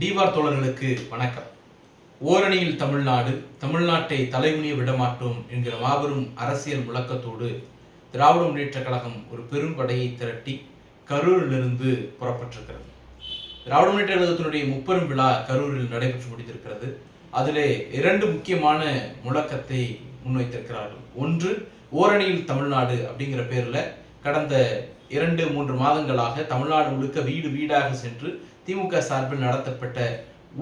டிவார் தோழர்களுக்கு வணக்கம். ஓரணியில் தமிழ்நாடு தமிழ்நாட்டை தலைமுனிய விடமாட்டோம் என்கிற மாபெரும் அரசியல் முழக்கத்தோடு திராவிட முன்னேற்ற கழகம் ஒரு பெரும் படையை திரட்டி கரூரிலிருந்து புறப்பட்டிருக்கிறது. திராவிட முன்னேற்ற கழகத்தினுடைய முப்பெரும் விழா கரூரில் நடைபெற்று முடிந்திருக்கிறது. அதிலே இரண்டு முக்கியமான முழக்கத்தை முன்வைத்திருக்கிறார்கள். ஒன்று ஓரணியில் தமிழ்நாடு அப்படிங்கிற பேர்ல கடந்த இரண்டு மூன்று மாதங்களாக தமிழ்நாடு முழுக்க வீடு வீடாக சென்று திமுக சார்பில் நடத்தப்பட்ட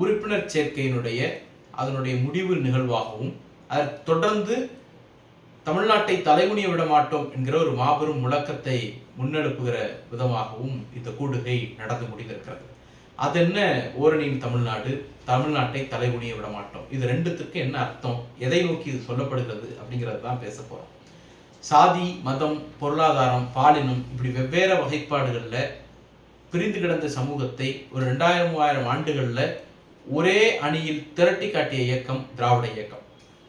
உறுப்பினர் சேர்க்கையினுடைய அதனுடைய முடிவு நிகழ்வாகவும் அதற்கு தொடர்ந்து தமிழ்நாட்டை தலைமுனிய விட மாட்டோம் என்கிற ஒரு மாபெரும் முழக்கத்தை முன்னெடுப்புகிற விதமாகவும் இந்த கூடுகை நடந்து முடிந்திருக்கிறது. அது என்ன ஓரணியின் தமிழ்நாடு? தமிழ்நாட்டை தலைகுனிய விட மாட்டோம். இது ரெண்டுத்துக்கு என்ன அர்த்தம்? எதை நோக்கி இது சொல்லப்படுகிறது அப்படிங்கிறது தான் பேச போகிறோம் சாதி மதம் பொருளாதாரம் பாலினம் இப்படி வெவ்வேறு வகைப்பாடுகளில் பிரிந்து கிடந்த சமூகத்தை ஒரு ரெண்டாயிரம் மூவாயிரம் ஆண்டுகளில் ஒரே அணியில் திரட்டி காட்டிய இயக்கம் திராவிட இயக்கம்.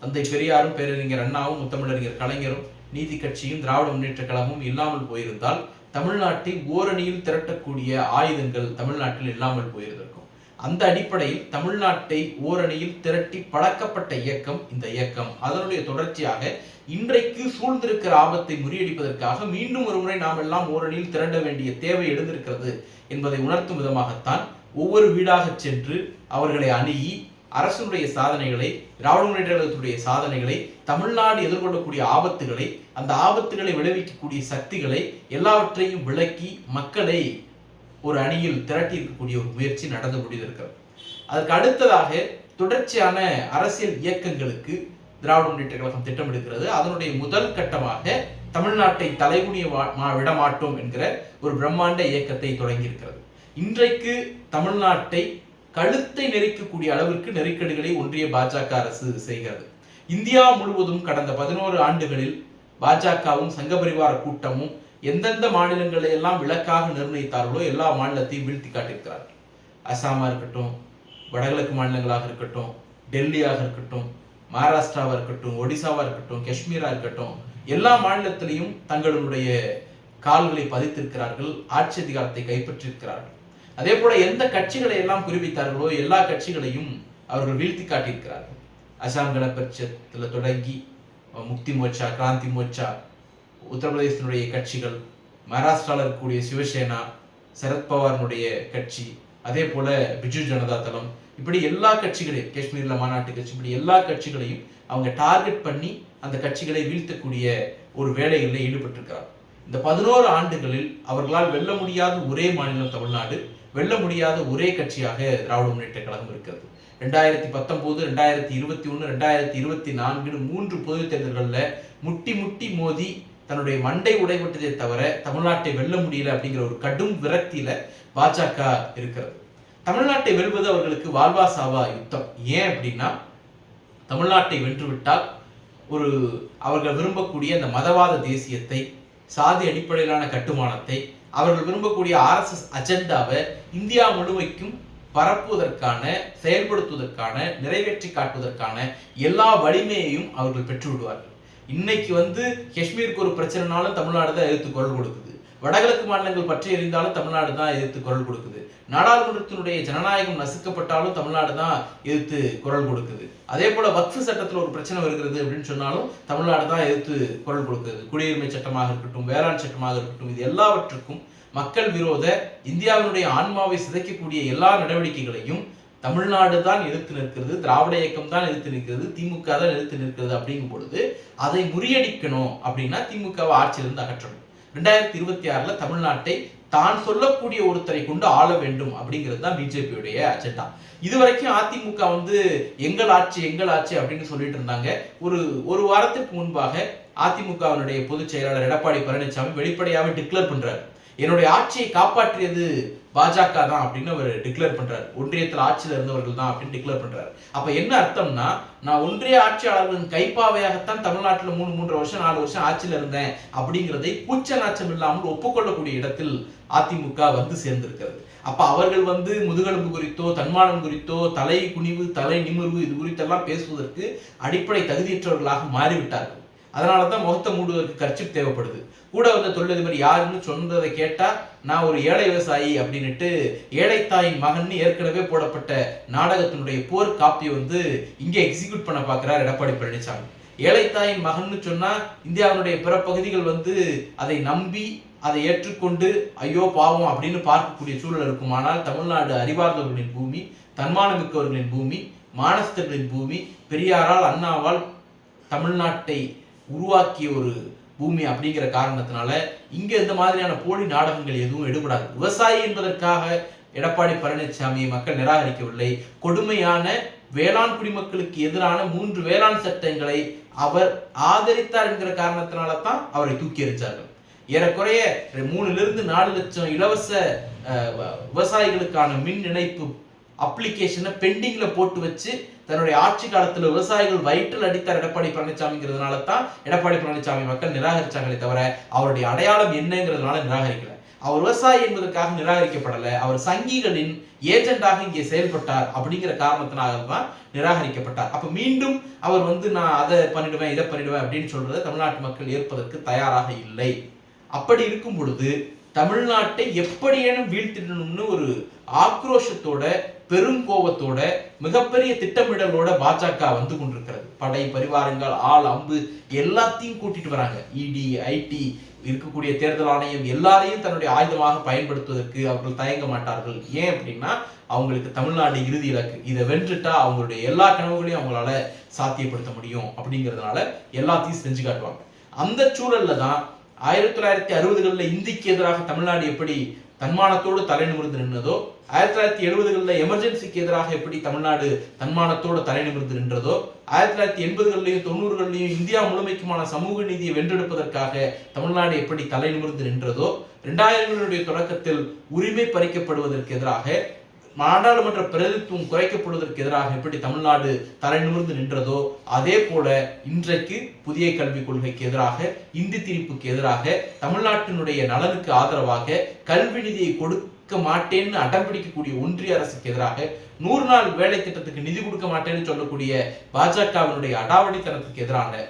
தந்தை பெரியாரும் பேரறிஞர் அண்ணாவும் முத்தமிழறிஞர் கலைஞரும் நீதி கட்சியும் திராவிட முன்னேற்ற கழகமும் இல்லாமல் போயிருந்தால் தமிழ்நாட்டை ஓரணியில் திரட்டக்கூடிய ஆயுதங்கள் தமிழ்நாட்டில் இல்லாமல் போயிருந்திருக்கும். அந்த அடிப்படையில் தமிழ்நாட்டை ஓரணியில் திரட்டி பழக்கப்பட்ட இயக்கம் இந்த இயக்கம். அதனுடைய தொடர்ச்சியாக இன்றைக்கு சூழ்ந்திருக்கிற ஆபத்தை முறியடிப்பதற்காக மீண்டும் ஒரு முறை நாம் எல்லாம் ஓரணியில் திரண்ட வேண்டிய தேவை எழுந்திருக்கிறது என்பதை உணர்த்தும் விதமாகத்தான் ஒவ்வொரு வீடாக சென்று அவர்களை அணுகி அரசுடைய சாதனைகளை திராவிட முன்னேற்ற சாதனைகளை தமிழ்நாடு எதிர்கொள்ளக்கூடிய ஆபத்துகளை அந்த ஆபத்துகளை விளைவிக்கக்கூடிய சக்திகளை எல்லாவற்றையும் விளக்கி மக்களை ஒரு அணியில் திரட்டி இருக்கக்கூடிய ஒரு முயற்சி நடந்து முடிந்திருக்கிறது. அதற்கு அடுத்ததாக தொடர்ச்சியான அரசியல் இயக்கங்களுக்கு திராவிட முன்னேற்ற கழகம் திட்டமிடுகிறது அதனுடைய முதல் கட்டமாக தமிழ்நாட்டை தலைகுனிய விடமாட்டோம் என்கிற ஒரு பிரம்மாண்ட இயக்கத்தை தொடங்கியிருக்கிறது. இன்றைக்கு தமிழ்நாட்டை கழுத்தை நெரிக்கக்கூடிய அளவிற்கு நெருக்கடிகளை ஒன்றிய பாஜக அரசு செய்கிறது. இந்தியா முழுவதும் கடந்த பதினோரு ஆண்டுகளில் பாஜகவும் சங்கபரிவார கூட்டமும் எந்தெந்த மாநிலங்களை எல்லாம் விலக்காக நிர்ணயித்தார்களோ எல்லா மாநிலத்தையும் வீழ்த்தி காட்டியிருக்கிறார்கள். அசாமா இருக்கட்டும் வடகிழக்கு மாநிலங்களாக இருக்கட்டும் டெல்லியாக இருக்கட்டும் மகாராஷ்டிராவா இருக்கட்டும் ஒடிசாவா இருக்கட்டும் காஷ்மீரா இருக்கட்டும் எல்லா மாநிலத்திலையும் தங்களுடைய கால்களை பதித்திருக்கிறார்கள் ஆட்சி அதிகாரத்தை கைப்பற்றியிருக்கிறார்கள். அதே போல எந்த கட்சிகளை எல்லாம் குறிவித்தார்களோ எல்லா கட்சிகளையும் அவர்கள் வீழ்த்தி காட்டியிருக்கிறார்கள். அசாம் கணபட்சத்தில் தொடங்கி முக்தி மோர்ச்சா கிராந்தி மோர்ச்சா உத்தரப்பிரதேசத்தினுடைய கட்சிகள் மகாராஷ்டிராவில் இருக்கக்கூடிய சிவசேனா சரத்பவாரினுடைய கட்சி அதே போல பிஜு ஜனதா தளம் இப்படி எல்லா கட்சிகளையும் காஷ்மீரில் மாநாட்டு கட்சி இப்படி எல்லா கட்சிகளையும் அவங்க டார்கெட் பண்ணி அந்த கட்சிகளை வீழ்த்தக்கூடிய ஒரு வேலைகளில் ஈடுபட்டிருக்கிறார் இந்த பதினோரு ஆண்டுகளில் அவர்களால் வெல்ல முடியாத ஒரே மாநிலம் தமிழ்நாடு வெல்ல முடியாத ஒரே கட்சியாக திராவிட முன்னேற்ற கழகம் இருக்கிறது. ரெண்டாயிரத்தி பத்தொன்பது ரெண்டாயிரத்தி இருபத்தி ஒன்று ரெண்டாயிரத்தி இருபத்தி நான்குன்னு மூன்று பொது தேர்தல்களில் முட்டி முட்டி மோதி தன்னுடைய மண்டை உடைபட்டதே தவிர தமிழ்நாட்டை வெல்ல முடியல அப்படிங்கிற ஒரு கடும் விரக்தியில பாஜக இருக்கிறது. தமிழ்நாட்டை வெல்வது அவர்களுக்கு வாழ்வா சாவா யுத்தம். ஏன் அப்படின்னா தமிழ்நாட்டை வென்றுவிட்டால் ஒரு அவர்கள் விரும்பக்கூடிய அந்த மதவாத தேசியத்தை சாதி அடிப்படையிலான கட்டுமானத்தை அவர்கள் விரும்பக்கூடிய ஆர்எஸ்எஸ் அஜெண்டாவை இந்தியா முழுமைக்கும் பரப்புவதற்கான செயல்படுத்துவதற்கான நிறைவேற்றி காட்டுவதற்கான எல்லா வலிமையையும் அவர்கள் பெற்று விடுவார்கள் இன்னைக்கு வந்து காஷ்மீருக்கு ஒரு பிரச்சனைனாலும் தமிழ்நாடு தான் எதிர்த்து குரல் கொடுக்குது. வடகிழக்கு மாநிலங்கள் பற்றி எறிந்தாலும் தமிழ்நாடு தான் எதிர்த்து குரல் கொடுக்குது. நாடாளுமன்றத்தினுடைய ஜனநாயகம் நசுக்கப்பட்டாலும் தமிழ்நாடு தான் எதிர்த்து குரல் கொடுக்குது. அதே போல வக்ஃபு சட்டத்தில் ஒரு பிரச்சனை வருகிறது அப்படின்னு சொன்னாலும் தமிழ்நாடு தான் எதிர்த்து குரல் கொடுக்குது. குடியுரிமை சட்டமாக இருக்கட்டும் வேளாண் சட்டமாக இருக்கட்டும் இது எல்லாவற்றுக்கும் மக்கள் விரோத இந்தியாவினுடைய ஆன்மாவை சிதைக்கக்கூடிய எல்லா நடவடிக்கைகளையும் தமிழ்நாடு தான் எதிர்த்து நிற்கிறது திராவிட இயக்கம் தான் எதிர்த்து நிற்கிறது திமுக தான் எதிர்த்து நிற்கிறது அப்படிங்கும் பொழுது அதை முறியடிக்கணும் அப்படின்னா திமுகவை ஆட்சியிலிருந்து அகற்றணும். ரெண்டாயிரத்தி இருபத்தி ஆறுல தமிழ்நாட்டை தான் சொல்லக்கூடிய ஒருத்தரை கொண்டு ஆள வேண்டும் அப்படிங்கிறது தான் பிஜேபியுடைய அஜெண்டா. இதுவரைக்கும் அதிமுக வந்து எங்கள் ஆட்சி எங்கள் ஆட்சி அப்படின்னு சொல்லிட்டு இருந்தாங்க. ஒரு ஒரு வாரத்திற்கு முன்பாக அதிமுகவினுடைய பொதுச் செயலாளர் எடப்பாடி பழனிசாமி வெளிப்படையாக டிக்ளேர் பண்றாரு. என்னுடைய ஆட்சியை காப்பாற்றியது பாஜக தான் அப்படின்னு அவர் டிக்ளேர் பண்றாரு. ஒன்றியத்தில் ஆட்சியில் இருந்தவர்கள் தான் அப்படின்னு டிக்ளேர் பண்றாரு. அப்ப என்ன அர்த்தம்னா நான் ஒன்றிய ஆட்சியாளர்களின் கைப்பாவையாகத்தான் தமிழ்நாட்டில் மூணு மூன்று வருஷம் நாலு வருஷம் ஆட்சியில் இருந்தேன் அப்படிங்கிறதை கூச்ச நாச்சம் இல்லாமல் ஒப்புக்கொள்ளக்கூடிய இடத்தில் அதிமுக வந்து சேர்ந்திருக்கிறது. அப்ப அவர்கள் வந்து முதுகெலும்பு குறித்தோ தன்மானம் குறித்தோ தலை குனிவு தலை நிமிர்வு இது குறித்தெல்லாம் பேசுவதற்கு அடிப்படை தகுதியற்றவர்களாக மாறிவிட்டார்கள். அதனால தான் முகத்தை மூடுவதற்கு கர்ச்சிப் தேவைப்படுது. கூட வந்த தொழிலதிபர் யாருன்னு சொன்னதை கேட்டா நான் ஒரு ஏழை விவசாயி அப்படின்னுட்டு ஏழைத்தாயின் மகன் ஏற்கனவே போடப்பட்ட நாடகத்தினுடைய போர் காப்பி வந்து இங்கே எக்ஸிக்யூட் பண்ண பார்க்கிறார் எடப்பாடி பழனிசாமி. ஏழைத்தாயின் மகன்னு சொன்னா இந்தியாவினுடைய பிற பகுதிகள் வந்து அதை நம்பி அதை ஏற்றுக்கொண்டு ஐயோ பாவம் அப்படின்னு பார்க்கக்கூடிய சூழல் இருக்கும். ஆனால் தமிழ்நாடு அறிவார்ந்தவர்களின் பூமி தன்மானமிக்கவர்களின் பூமி மானஸ்தர்களின் பூமி பெரியாரால் அண்ணாவால் தமிழ்நாட்டை உருவாக்கிய ஒரு பூமி அப்படிங்கிற காரணத்தினால இங்க இந்த மாதிரியான போலி நாடகங்கள் எதுவும் எடுபடாது. விவசாயி என்பதற்காக எடப்பாடி பழனிசாமியை மக்கள் நிராகரிக்கவில்லை. கொடுமையான வேளாண் குடிமக்களுக்கு எதிரான மூன்று வேளாண் சட்டங்களை அவர் ஆதரித்தார் என்கிற காரணத்தினால தான் அவரை தூக்கி எறிச்சார்கள் ஏறக்குறைய மூணுல இருந்து நாலு லட்சம் இலவச வ- விவசாயிகளுக்கான மின் இணைப்பு அப்ளிகேஷனை பெண்டிங்ல போட்டு வச்சு தன்னுடைய ஆட்சி காலத்தில் விவசாயிகள் வயிற்றில் அடித்தார் எடப்பாடி பழனிசாமிங்கிறதுனால தான் எடப்பாடி பழனிசாமி மக்கள் நிராகரிச்சாங்களே தவிர அவருடைய அடையாளம் என்னங்கிறதுனால நிராகரிக்கல. அவர் விவசாயி என்பதற்காக நிராகரிக்கப்படலை. அவர் சங்கிகளின் ஏஜெண்டாக இங்கே செயல்பட்டார் அப்படிங்கிற காரணத்தினால தான் நிராகரிக்கப்பட்டார். அப்போ மீண்டும் அவர் வந்து நான் அதை பண்ணிடுவேன் இதை பண்ணிடுவேன் அப்படின்னு சொல்றதை தமிழ்நாட்டு மக்கள் ஏற்பதற்கு தயாராக இல்லை. அப்படி இருக்கும் பொழுது தமிழ்நாட்டை எப்படியேனும் வீழ்த்திடணும்னு ஒரு ஆக்ரோஷத்தோட பெருங்கோபத்தோட மிகப்பெரிய திட்டமிடலோட பாஜக வந்து கொண்டிருக்கிறது. படை பரிவாரங்கள் ஆள் அம்பு எல்லாத்தையும் கூட்டிட்டு வராங்க. இடி ஐடி இருக்கக்கூடிய தேர்தல் ஆணையம் எல்லாரையும் தன்னுடைய ஆயுதமாக பயன்படுத்துவதற்கு அவர்கள் தயங்க மாட்டார்கள். ஏன் அப்படின்னா அவங்களுக்கு தமிழ்நாடு இறுதி இலக்கு. இதை வென்றுட்டா அவங்களுடைய எல்லா கனவுகளையும் அவங்களால சாத்தியப்படுத்த முடியும் அப்படிங்கிறதுனால எல்லாத்தையும் செஞ்சு காட்டுவாங்க. அந்த சூழல்ல தான் ஆயிரத்தி தொள்ளாயிரத்தி அறுபதுகளில் இந்திக்கு எதிராக தமிழ்நாடு எப்படி தன்மானத்தோடு தலை நிமிர்ந்து நின்றதோ? ஆயிரத்தி தொள்ளாயிரத்தி எழுபதுகளில் எமர்ஜென்சிக்கு எதிராக எப்படி தமிழ்நாடு தன்மானத்தோடு தலை நிமிர்ந்து நின்றதோ? ஆயிரத்தி தொள்ளாயிரத்தி எண்பதுகளிலையும் தொண்ணூறுகளிலையும் இந்தியா முழுமைக்குமான சமூக நீதியை வென்றெடுப்பதற்காக தமிழ்நாடு எப்படி தலை நிமிர்ந்து நின்றதோ? இரண்டாயிரங்களுடைய தொடக்கத்தில் உரிமை பறிக்கப்படுவதற்கு எதிராக நாடாளுமன்ற பிரதித்துவம் குறைக்கப்படுவதற்கு எதிராக எப்படி தமிழ்நாடு தலை நிமிர்ந்து நின்றதோ அதே போல இன்றைக்கு புதிய கல்விக் கொள்கைக்கு எதிராக இந்தி திணிப்புக்கு எதிராக தமிழ்நாட்டினுடைய நலனுக்கு ஆதரவாக கல்வி நிதியை கொடுக்க மாட்டேன்னு அடம் பிடிக்கக்கூடிய ஒன்றிய அரசுக்கு எதிராக நூறு நாள் வேலை திட்டத்துக்கு நிதி கொடுக்க மாட்டேன்னு சொல்லக்கூடிய பாஜகவினுடைய அடாவடித்தனத்துக்கு எதிரான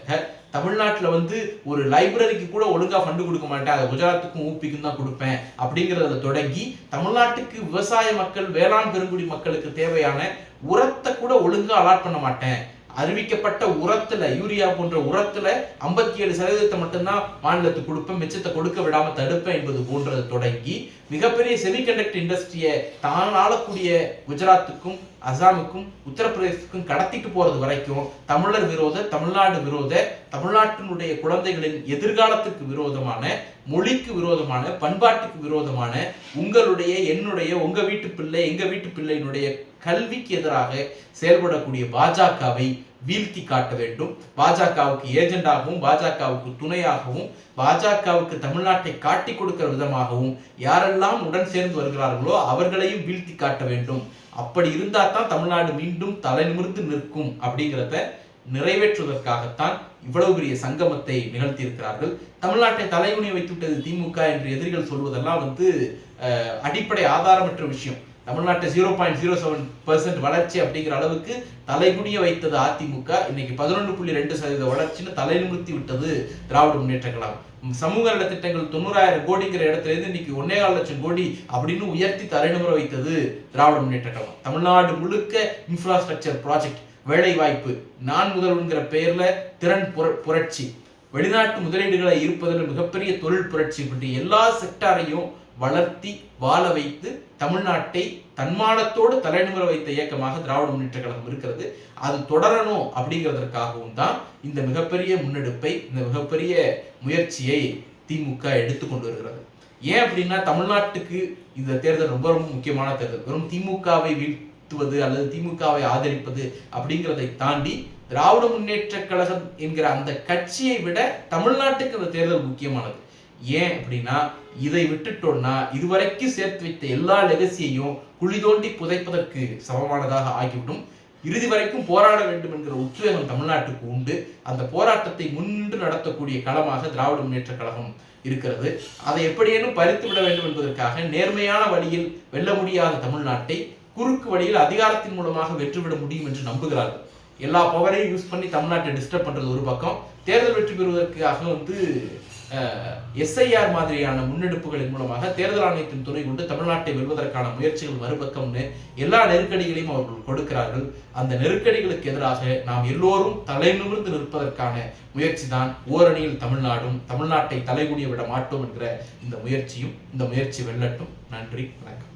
தமிழ்நாட்டில் வந்து ஒரு லைப்ரரிக்கு கூட ஒழுங்காக ஃபண்டு கொடுக்க மாட்டேன். அதை குஜராத்துக்கும் ஊப்பிக்கும் தான் கொடுப்பேன். அப்படிங்கிறத தொடங்கி தமிழ்நாட்டுக்கு விவசாய மக்கள் வேளாண் பெருங்குடி மக்களுக்கு தேவையான உரத்தை கூட ஒழுங்காக அலாட் பண்ண மாட்டேன். அறிவிக்கப்பட்ட உரத்துல யூரியா போன்ற உரத்துல ஐம்பத்தி ஏழு சதவீதத்தை மட்டும்தான் மாநிலத்துக்கு கொடுப்பேன். மிச்சத்தை கொடுக்க விடாம தடுப்பேன் என்பது போன்றது தொடங்கி மிகப்பெரிய செமிகண்டக்டர் இண்டஸ்ட்ரியை தான் ஆளக்கூடிய குஜராத்துக்கும் அசாமுக்கும் உத்தரப்பிரதேசத்துக்கும் கடத்திட்டு போறது வரைக்கும் தமிழர் விரோத தமிழ்நாடு விரோத தமிழ்நாட்டினுடைய குழந்தைகளின் எதிர்காலத்துக்கு விரோதமான மொழிக்கு விரோதமான பண்பாட்டுக்கு விரோதமான உங்களுடைய என்னுடைய உங்க வீட்டு பிள்ளை எங்க வீட்டு பிள்ளையினுடைய கல்விக்கு எதிராக செயல்படக்கூடிய பாஜகவை வீழ்த்தி காட்ட வேண்டும். பாஜகவுக்கு ஏஜெண்டாகவும் பாஜகவுக்கு துணையாகவும் பாஜகவுக்கு தமிழ்நாட்டை காட்டி கொடுக்கிற விதமாகவும் யாரெல்லாம் உடன் சேர்ந்து வருகிறார்களோ அவர்களையும் வீழ்த்தி காட்ட வேண்டும். அப்படி இருந்தால் தான் தமிழ்நாடு மீண்டும் தலை நிமிர்ந்து நிற்கும் அப்படிங்கிறத நிறைவேற்றுவதற்காகத்தான் இவ்வளவு பெரிய சங்கமத்தை நிகழ்த்தியிருக்கிறார்கள். தமிழ்நாட்டை தலைகுனிய வைத்துவிட்டது திமுக என்று எதிரிகள் சொல்வதெல்லாம் வந்து அடிப்படை ஆதாரமற்ற விஷயம். தமிழ்நாட்டை zero point zero seven percent வளர்ச்சி அப்படிங்கிற அளவுக்கு தலைகுனிய வைத்தது அதிமுக. இன்னைக்கு பதினொன்று புள்ளி ரெண்டு சதவீத வளர்ச்சின்னு தலை விட்டது திராவிட முன்னேற்ற கழகம். சமூக நல திட்டங்கள் தொண்ணூறாயிரம் கோடிங்கிற இடத்துல இருந்து இன்னைக்கு ஒன்னே கால் லட்சம் கோடி அப்படின்னு உயர்த்தி தலைநிமிர வைத்தது திராவிட முன்னேற்ற கழகம். தமிழ்நாடு முழுக்க இன்ஃப்ராஸ்ட்ரக்சர் ப்ராஜெக்ட் வேலை வாய்ப்பு நான் முதல்வன்கிற பெயர்ல திறன் புர- புரட்சி. வெளிநாட்டு முதலீடுகளை இருப்பதில் மிகப்பெரிய தொழில் புரட்சி. இப்படி எல்லா செக்டாரையும் வளர்த்தி வாழ வைத்து தமிழ்நாட்டை தன்மானத்தோடு தலைநிமிர வைத்த இயக்கமாக திராவிட முன்னேற்ற கழகம் இருக்கிறது. அது தொடரணும் அப்படிங்கிறதற்காகவும் தான் இந்த மிகப்பெரிய முன்னெடுப்பை இந்த மிகப்பெரிய முயற்சியை திமுக எடுத்துக்கொண்டு வருகிறது. ஏன் அப்படின்னா தமிழ்நாட்டுக்கு இந்த தேர்தல் ரொம்ப ரொம்ப முக்கியமான தேர்தல். வெறும் திமுகவை வீழ்த்துவது அல்லது திமுகவை ஆதரிப்பது அப்படிங்கிறதை தாண்டி திராவிட முன்னேற்ற கழகம் என்கிற அந்த கட்சியை விட தமிழ்நாட்டுக்கு இந்த தேர்தல் முக்கியமானது. ஏன் அப்படின்னா இதை விட்டுட்டோம்னா இதுவரைக்கும் சேர்த்து வைத்த எல்லா லெகசியையும் குழி தோண்டி புதைப்பதற்கு சமமானதாக ஆகிவிடும். இறுதி வரைக்கும் போராட வேண்டும் என்கிற உத்வேகம் தமிழ்நாட்டுக்கு உண்டு. அந்த போராட்டத்தை முன்னின்று நடத்தக்கூடிய களமாக திராவிட முன்னேற்ற கழகம் இருக்கிறது. அதை எப்படியேனும் பறித்து விட வேண்டும் என்பதற்காக நேர்மையான வழியில் வெல்ல முடியாத தமிழ்நாட்டை குறுக்கு வழியில் அதிகாரத்தின் மூலமாக வெற்றிவிட முடியும் என்று நம்புகிறார்கள். எல்லா பவரையும் யூஸ் பண்ணி தமிழ்நாட்டை டிஸ்டர்ப் பண்றது ஒரு பக்கம். தேர்தல் வெற்றி பெறுவதற்காக வந்து எஸ்ஐஆர் மாதிரியான முன்னெடுப்புகளின் மூலமாக தேர்தல் ஆணையத்தின் துணை கொண்டு தமிழ்நாட்டை வெல்வதற்கான முயற்சிகள் மறுபக்கம்னு எல்லா நெருக்கடிகளையும் அவர்கள் கொடுக்கிறார்கள். அந்த நெருக்கடிகளுக்கு எதிராக நாம் எல்லோரும் தலைநிமிர்ந்து நிற்பதற்கான முயற்சி தான் ஓரணியில் தமிழ்நாடும் தமிழ்நாட்டை தலைகுனிய விட மாட்டோம் என்கிற இந்த முயற்சியும் இந்த முயற்சி வெல்லட்டும். நன்றி வணக்கம்.